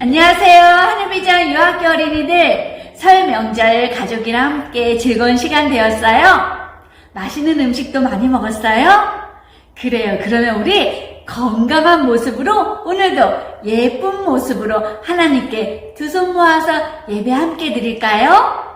안녕하세요. 하늘비전 유학교 어린이들 설 명절 가족이랑 함께 즐거운 시간 되었어요. 맛있는 음식도 많이 먹었어요. 그래요. 그러면 우리 건강한 모습으로 오늘도 예쁜 모습으로 하나님께 두 손 모아서 예배 함께 드릴까요?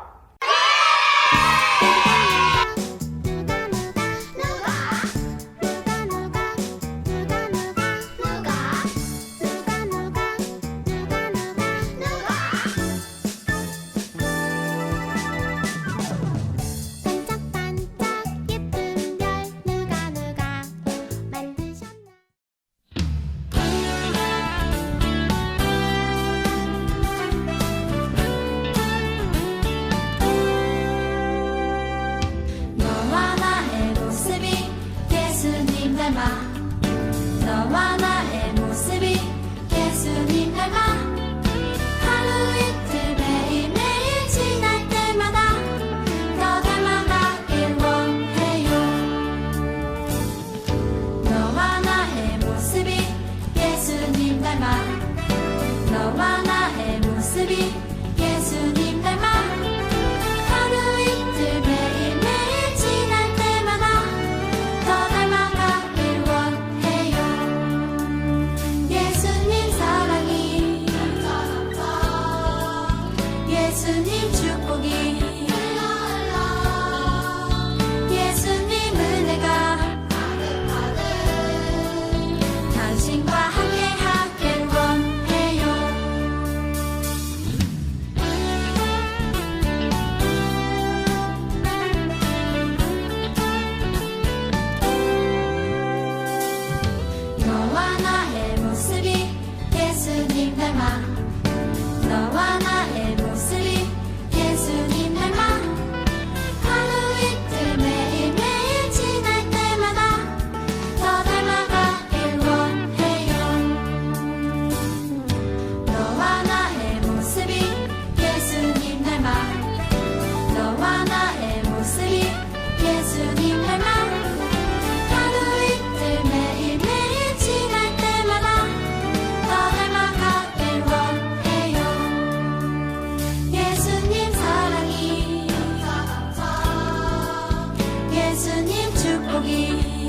거기.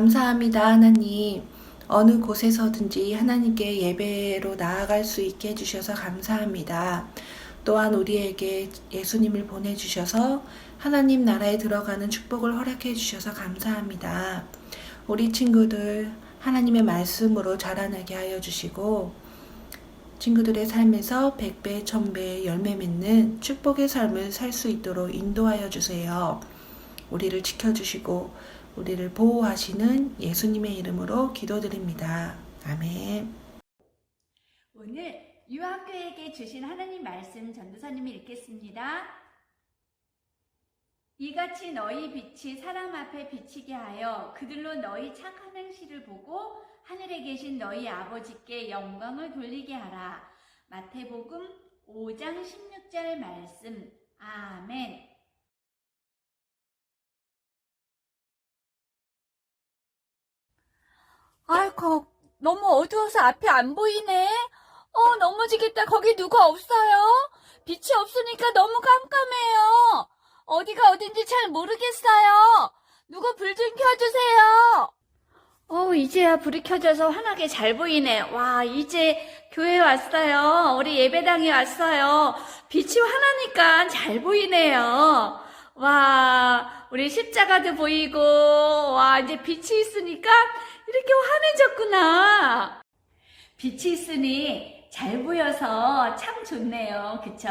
감사합니다, 하나님. 어느 곳에서든지 하나님께 예배로 나아갈 수 있게 해주셔서 감사합니다. 또한 우리에게 예수님을 보내주셔서 하나님 나라에 들어가는 축복을 허락해 주셔서 감사합니다. 우리 친구들 하나님의 말씀으로 자라나게 하여 주시고 친구들의 삶에서 백배, 천배 열매 맺는 축복의 삶을 살 수 있도록 인도하여 주세요. 우리를 지켜주시고 우리를 보호하시는 예수님의 이름으로 기도드립니다. 아멘. 오늘 유학교에게 주신 하나님 말씀 전도사님이 읽겠습니다. 이같이 너희 빛이 사람 앞에 비치게 하여 그들로 너희 착한 행실을 보고 하늘에 계신 너희 아버지께 영광을 돌리게 하라. 마태복음 5장 16절 말씀. 아멘. 아이고, 너무 어두워서 앞이 안 보이네. 어, 넘어지겠다. 거기 누가 없어요? 빛이 없으니까 너무 깜깜해요. 어디가 어딘지 잘 모르겠어요. 누구 불 좀 켜주세요. 어, 이제야 불이 켜져서 환하게 잘 보이네. 와, 이제 교회 왔어요. 우리 예배당에 왔어요. 빛이 환하니까 잘 보이네요. 와, 우리 십자가도 보이고, 와, 이제 빛이 있으니까 이렇게 환해졌구나. 빛이 있으니 잘 보여서 참 좋네요. 그쵸?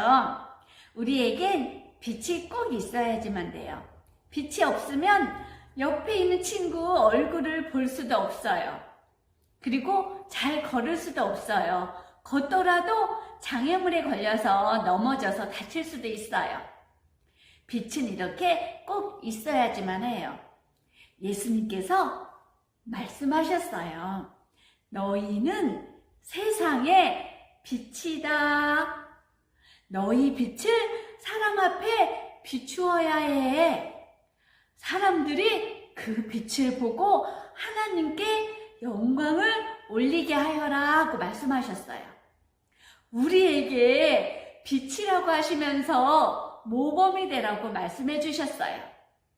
우리에겐 빛이 꼭 있어야지만 돼요. 빛이 없으면 옆에 있는 친구 얼굴을 볼 수도 없어요. 그리고 잘 걸을 수도 없어요. 걷더라도 장애물에 걸려서 넘어져서 다칠 수도 있어요. 빛은 이렇게 꼭 있어야지만 해요. 예수님께서 말씀하셨어요. 너희는 세상의 빛이다. 너희 빛을 사람 앞에 비추어야 해. 사람들이 그 빛을 보고 하나님께 영광을 올리게 하여라 하고 말씀하셨어요. 우리에게 빛이라고 하시면서 모범이 되라고 말씀해 주셨어요.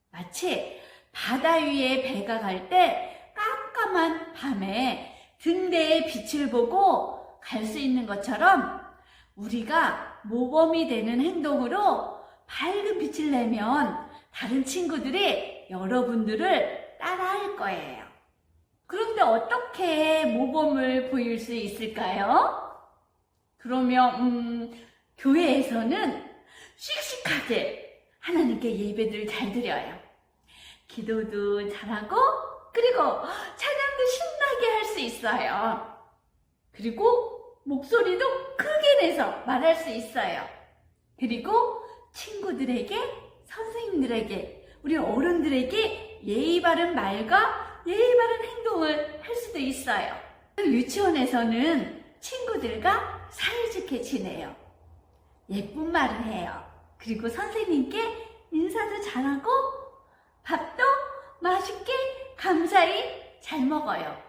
마치 바다 위에 배가 갈때 깜깜한 밤에 등대의 빛을 보고 갈 수 있는 것처럼 우리가 모범이 되는 행동으로 밝은 빛을 내면 다른 친구들이 여러분들을 따라할 거예요. 그런데 어떻게 모범을 보일 수 있을까요? 그러면 음, 교회에서는 씩씩하게 하나님께 예배를 잘 드려요. 기도도 잘하고 그리고 찬양도 신나게 할 수 있어요. 그리고 목소리도 크게 내서 말할 수 있어요. 그리고 친구들에게, 선생님들에게, 우리 어른들에게 예의 바른 말과 예의 바른 행동을 할 수도 있어요. 유치원에서는 친구들과 사이좋게 지내요. 예쁜 말을 해요. 그리고 선생님께 인사도 잘하고 밥도 맛있게 감사히 잘 먹어요.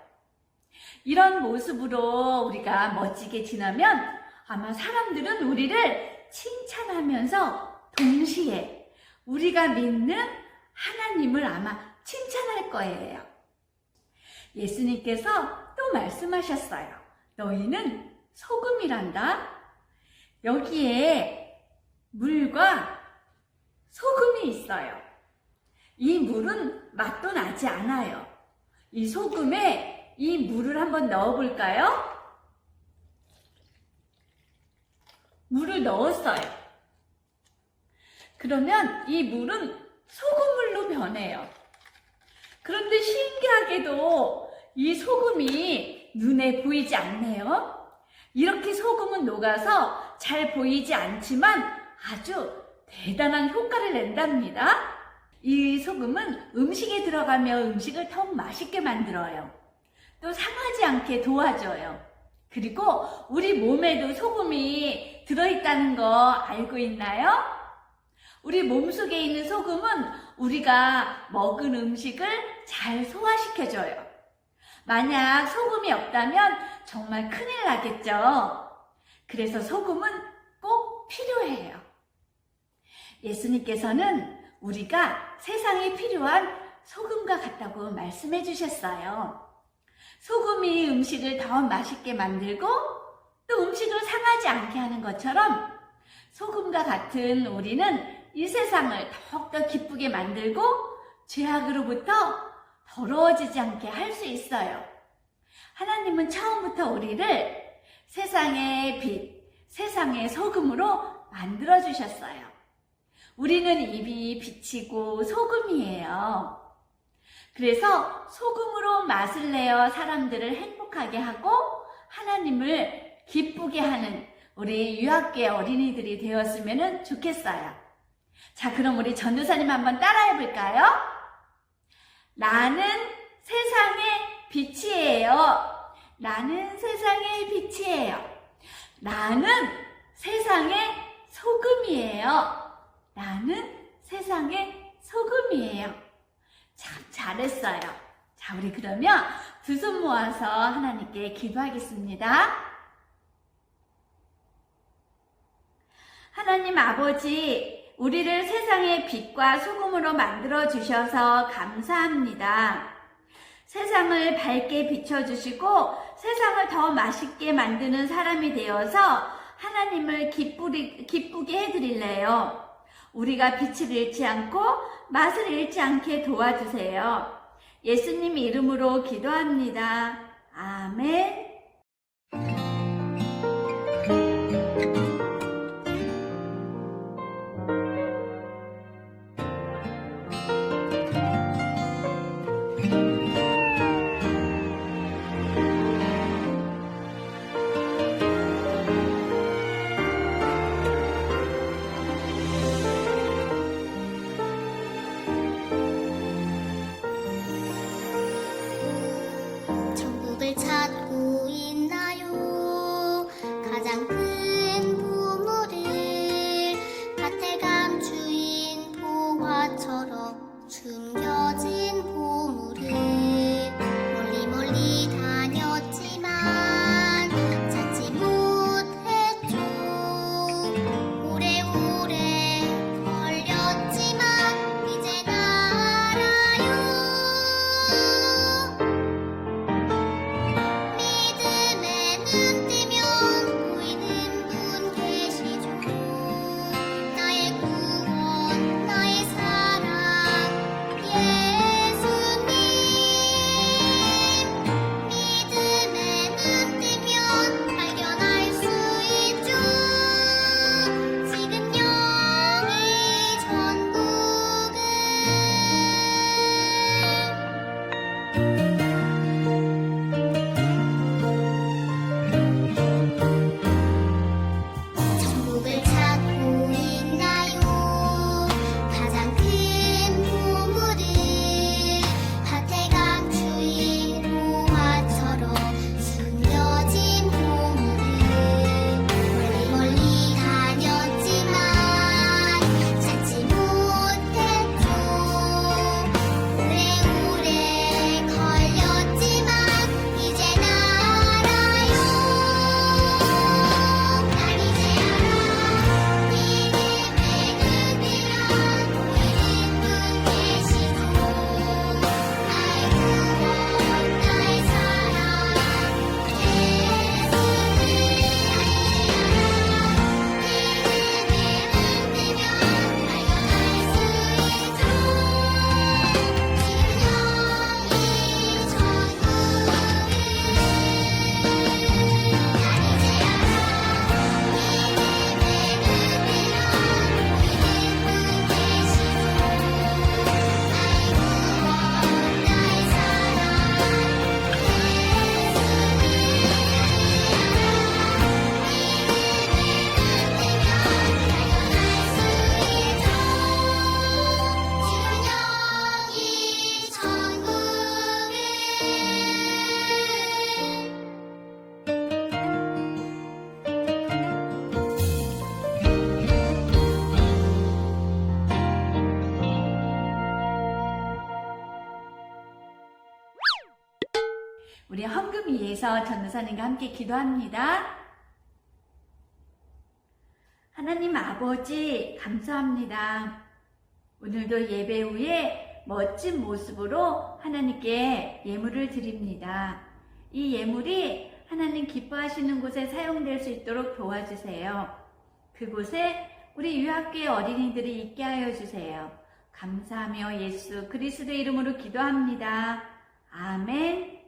이런 모습으로 우리가 멋지게 지나면 아마 사람들은 우리를 칭찬하면서 동시에 우리가 믿는 하나님을 아마 칭찬할 거예요. 예수님께서 또 말씀하셨어요. 너희는 소금이란다. 여기에 물과 소금이 있어요. 이 물은 맛도 나지 않아요. 이 소금에 이 물을 한번 넣어볼까요? 물을 넣었어요. 그러면 이 물은 소금물로 변해요. 그런데 신기하게도 이 소금이 눈에 보이지 않네요. 이렇게 소금은 녹아서 잘 보이지 않지만 아주 대단한 효과를 낸답니다. 이 소금은 음식에 들어가면 음식을 더 맛있게 만들어요. 또 상하지 않게 도와줘요. 그리고 우리 몸에도 소금이 들어있다는 거 알고 있나요? 우리 몸속에 있는 소금은 우리가 먹은 음식을 잘 소화시켜줘요. 만약 소금이 없다면 정말 큰일 나겠죠. 그래서 소금은 꼭 필요해요. 예수님께서는 우리가 세상에 필요한 소금과 같다고 말씀해 주셨어요. 소금이 음식을 더 맛있게 만들고 또 음식을 상하지 않게 하는 것처럼 소금과 같은 우리는 이 세상을 더욱더 기쁘게 만들고 죄악으로부터 더러워지지 않게 할 수 있어요. 하나님은 처음부터 우리를 세상의 빛, 세상의 소금으로 만들어 주셨어요. 우리는 입이 빛이고 소금이에요. 그래서 소금으로 맛을 내어 사람들을 행복하게 하고 하나님을 기쁘게 하는 우리 유학계 어린이들이 되었으면 좋겠어요. 자, 그럼 우리 전도사님 한번 따라해 볼까요? 나는 세상의 빛이에요. 나는 세상의 빛이에요. 나는 세상의 소금이에요. 나는 세상의 소금이에요. 참 잘했어요. 자, 우리 그러면 두 손 모아서 하나님께 기도하겠습니다. 하나님 아버지, 우리를 세상의 빛과 소금으로 만들어 주셔서 감사합니다. 세상을 밝게 비춰주시고 세상을 더 맛있게 만드는 사람이 되어서 하나님을 기쁘게 해드릴래요. 우리가 빛을 잃지 않고 맛을 잃지 않게 도와주세요. 예수님 이름으로 기도합니다. 아멘. 위해서 전도사님과 함께 기도합니다. 하나님 아버지, 감사합니다. 오늘도 예배 후에 멋진 모습으로 하나님께 예물을 드립니다. 이 예물이 하나님 기뻐하시는 곳에 사용될 수 있도록 도와주세요. 그곳에 우리 유학교의 어린이들이 있게 하여 주세요. 감사하며 예수 그리스도의 이름으로 기도합니다. 아멘.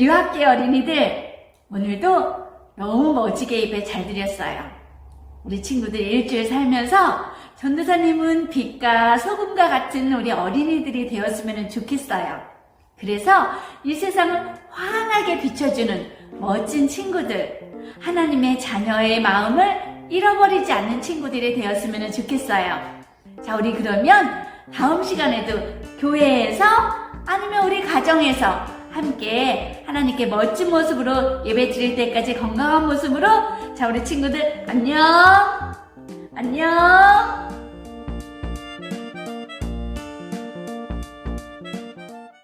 유학계 어린이들 오늘도 너무 멋지게 예배 잘 드렸어요. 우리 친구들 일주일 살면서 전도사님은 빛과 소금과 같은 우리 어린이들이 되었으면 좋겠어요. 그래서 이 세상을 환하게 비춰주는 멋진 친구들, 하나님의 자녀의 마음을 잃어버리지 않는 친구들이 되었으면 좋겠어요. 자, 우리 그러면 다음 시간에도 교회에서 아니면 우리 가정에서 함께 하나님께 멋진 모습으로 예배 드릴 때까지 건강한 모습으로 자, 우리 친구들 안녕! 안녕!